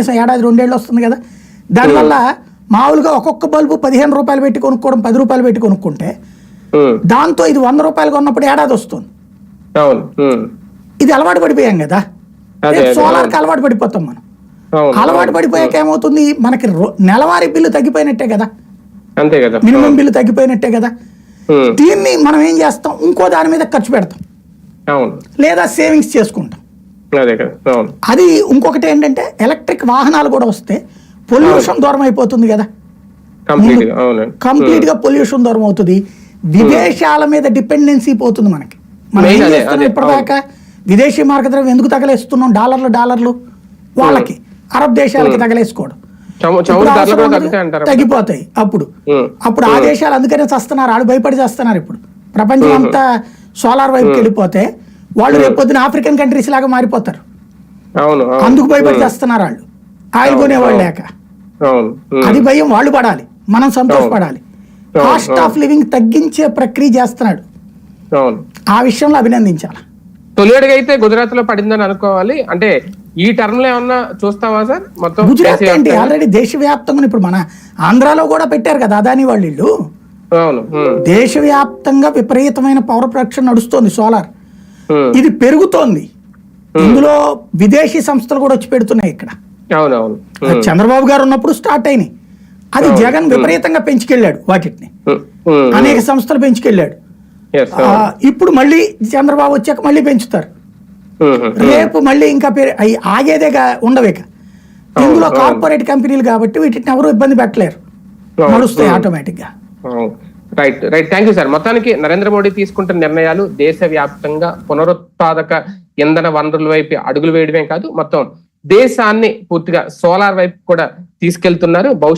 కనీసం ఏడాది రెండేళ్ళు వస్తుంది కదా. దానివల్ల మామూలుగా ఒక్కొక్క బల్బు పదిహేను రూపాయలు పెట్టి కొనుక్కోవడం పది రూపాయలు పెట్టి కొనుక్కుంటే దాంతో ఇది వంద రూపాయలు కొన్నప్పుడు ఏడాది వస్తుంది. ఇది అలవాటు పడిపోయాం కదా. సోలార్కి అలవాటు పడిపోతాం మనం. అలవాటు పడిపోయాక ఏమవుతుంది? మనకి నెలవారీ బిల్లు తగ్గిపోయినట్టే కదా. అంతే కదా. మినిమం బిల్లు తగ్గిపోయినట్టే కదా. దీన్ని మనం ఏం చేస్తాం? ఇంకో దాని మీద ఖర్చు పెడతాం. లేదా సేవింగ్స్ చేసుకుంటాం. అదే ఇంకొకటి ఏంటంటే ఎలక్ట్రిక్ వాహనాలు కూడా వస్తే పొల్యూషన్ దూరం అయిపోతుంది కదా. కంప్లీట్గా గా పొల్యూషన్ దూరం అవుతుంది. విదేశాల మీద డిపెండెన్సీ పోతుంది మనకి. మనం ఇప్పటిదాకా? విదేశీ మార్గద్రవ్యం ఎందుకు తగలేస్తున్నాం? డాలర్లు డాలర్లు. వాళ్ళకి అరబ్ దేశాలకి తగలేసుకోవడం. తగ్గుతాయి అంటారు. తగ్గిపోతాయి అప్పుడు. అప్పుడు ఆ దేశాలు అందుకనే చేస్తున్నారు ఆడు భయపడి చేస్తున్నారు ఇప్పుడు. ప్రపంచం అంతా సోలార్ వైపుకి వెళ్ళిపోతే వాళ్ళు రేపు పొద్దున ఆఫ్రికన్ కంట్రీస్ లాగా మారిపోతారు. అందుకు భయపడి చేస్తున్నారు వాళ్ళు. ఆయిల్ కొనేవాళ్ళు లేక. ఉమ్, అది భయం వాళ్ళు పడాలి. మనం సంతోషపడాలి. కాస్ట్ ఆఫ్ లివింగ్ తగ్గించే ప్రక్రియ చేస్తున్నాడు. ఆ విషయంలో అభినందించాలి. తొలి అడుగు అయితే గుజరాత్లో పడిందని అనుకోవాలి. అంటే ఈ టర్మ్లో ఏమన్నా చూస్తావా సార్? మొత్తం గుజరాత్ ఏంటి? ఆల్రెడీ దేశవ్యాప్తంగా ఇప్పుడు మన ఆంధ్రాలో కూడా పెట్టారు కదా అదాని వాళ్ళు దేశవ్యాప్తంగా విపరీతమైన పవర్ ప్రొడక్షన్ నడుస్తోంది సోలార్ ఇది పెరుగుతోంది. ఇందులో విదేశీ సంస్థలు కూడా వచ్చి పెడుతున్నాయి ఇక్కడ. చంద్రబాబు గారు ఉన్నప్పుడు స్టార్ట్ అయినాయి. అది జగన్ విపరీతంగా పెంచుకెళ్ళాడు వాటిని. అనేక సంస్థలు పెంచుకెళ్ళాడు. ఇప్పుడు మళ్ళీ చంద్రబాబు వచ్చాక మళ్ళీ పెంచుతారు. రేపు మళ్ళీ ఇంకా అయి ఆగేదేగా ఉండవేక ఇందులో. కార్పొరేట్ కంపెనీలు కాబట్టి వీటిని ఎవరు ఇబ్బంది పెట్టలేరు. నడుస్తాయి ఆటోమేటిక్గా right right thank you sir మొత్తానికి నరేంద్ర మోడీ తీసుకుంటున్న నిర్ణయాలు దేశవ్యాప్తంగా పునరుత్పాదక ఇంధన వనరుల వైపు అడుగులు వేయడమే కాదు మొత్తం దేశాన్ని పూర్తిగా సోలార్ వైపు కూడా తీసుకెళ్తున్నారు.